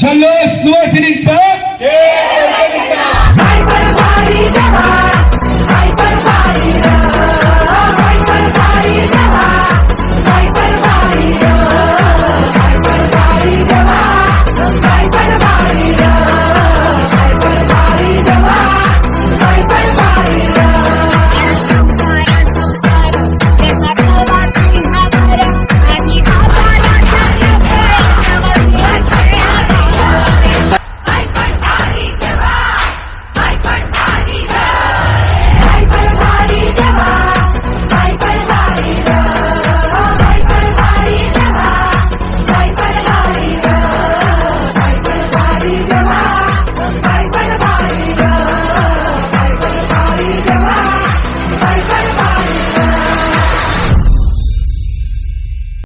जल्लोष सुवासिनींचा